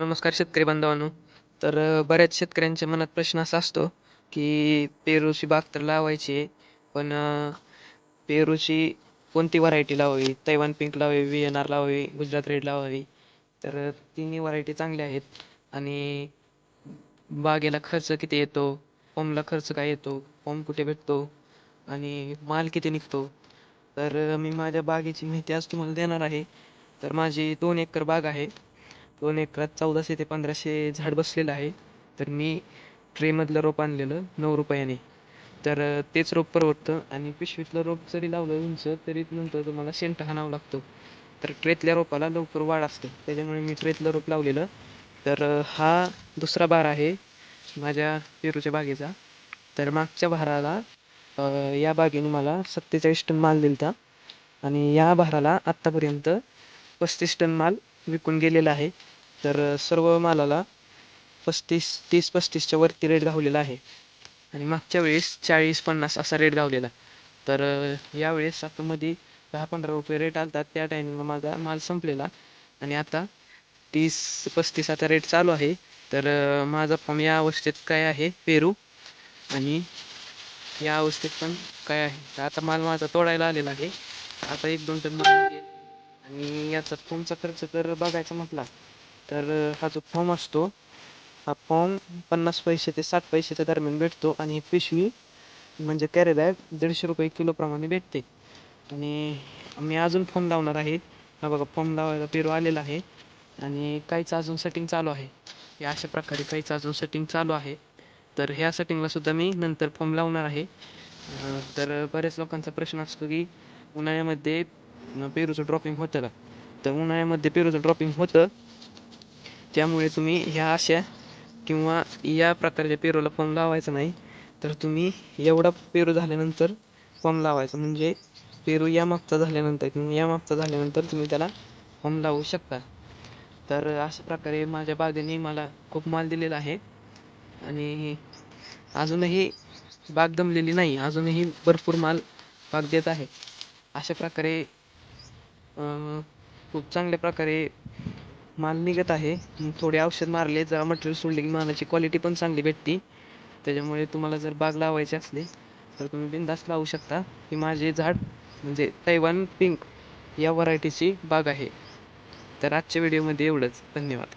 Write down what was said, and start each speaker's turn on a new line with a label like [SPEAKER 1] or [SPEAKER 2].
[SPEAKER 1] नमस्कार शेतकरी बांधवांनो. तर बऱ्याच शेतकऱ्यांच्या मनात प्रश्न असा असतो की पेरूची बाग तर लावायची आहे पण पेरूची कोणती व्हरायटी लावावी? तैवान पिंक लावावी व्ही एन आर लावावी गुजरात रेड लावावी? तर तिन्ही व्हरायटी चांगल्या आहेत. आणि बागेला खर्च किती येतो? फॉर्मला खर्च काय येतो? फॉर्म कुठे भेटतो? आणि माल किती निघतो? तर मी माझ्या बागेची माहिती आज तुम्हाला देणार आहे. तर माझी दोन एकर बाग आहे. दोन एकरात चौदाशे ते पंधराशे झाड बसलेलं आहे. तर मी ट्रेमधलं रोप आणलेलं नऊ रुपयाने. तर तेच रोप परवडतं आणि पिशवीतलं रोप जरी लावलं उंच तरी नंतर तुम्हाला शेंट हाणावं लागतो. तर ट्रेतल्या रोपाला लवकर वाढ असते. त्याच्यामुळे मी ट्रेतलं रोप लावलेलं. तर हा दुसरा बार आहे माझ्या पेरूच्या बागेचा. तर मागच्या भाराला या बागेने मला सत्तेचाळीस टन माल दिलता आणि या भाराला आत्तापर्यंत पस्तीस टन माल विकून गेलेला आहे. तर सर्व मालाला पस्तीस तीस पस्तीसच्या वरती रेट लावलेला आहे. आणि मागच्या वेळेस चाळीस पन्नास असा रेट लावलेला तर यावेळेस आता मध्ये दहा पंधरा रुपये रेट आलतात. त्या टायमिंगला माझा माल संपलेला. आणि आता तीस पस्तीस आता रेट चालू आहे. तर माझा फॉर्म या अवस्थेत काय आहे? पेरू. आणि या अवस्थेत पण काय आहे? तर आता माल माझा तोडायला आलेला आहे. आता एक दोन टन आणि याचा तुमचा खर्च तर बघायचा म्हटला. तर हा जो फॉर्म असतो हा फॉर्म पन्नास पैसे ते साठ पैशाच्या दरम्यान भेटतो आणि ही पिशवी म्हणजे कॅरी बॅग दीडशे रुपये किलोप्रमाणे भेटते. आणि मी अजून फॉर्म लावणार आहे. हा बघा फॉर्म लावायला पेरू आलेला आहे. आणि काहीच अजून सेटिंग चालू आहे. या अशा प्रकारे काहीच अजून सेटिंग चालू आहे. तर ह्या सेटिंगला सुद्धा मी नंतर फॉर्म लावणार आहे. तर बऱ्याच लोकांचा प्रश्न असतो की उन्हाळ्यामध्ये पेरूचं ड्रॉपिंग होतं का? तर उन्हाळ्यामध्ये पेरूचं ड्रॉपिंग होतं. त्यामुळे तुम्ही ह्या अशा किंवा या प्रकारच्या पेरूला फॉर्म लावायचा नाही तर तुम्ही एवढा पेरू झाल्यानंतर फॉर्म लावायचा. म्हणजे पेरू या मागचा झाल्यानंतर किंवा या मागचा झाल्यानंतर तुम्ही त्याला फॉर्म लावू शकता. तर अशा प्रकारे माझ्या बागेने मला खूप माल दिलेला आहे. आणि अजूनही बाग दमलेली नाही अजूनही भरपूर माल बाग देत आहे. अशा प्रकारे खूप चांगल्या प्रकारे माल निघत आहे. थोडे औषध मारले जरा मटेरियल सोडले की मालाची क्वालिटी पण चांगली भेटते. त्याच्यामुळे तुम्हाला जर बाग लावायची असली तर तुम्ही बिंदास लावू शकता. ही माझे झाड म्हणजे तैवान पिंक या व्हरायटीची बाग आहे. तर आजच्या व्हिडिओमध्ये एवढंच. धन्यवाद.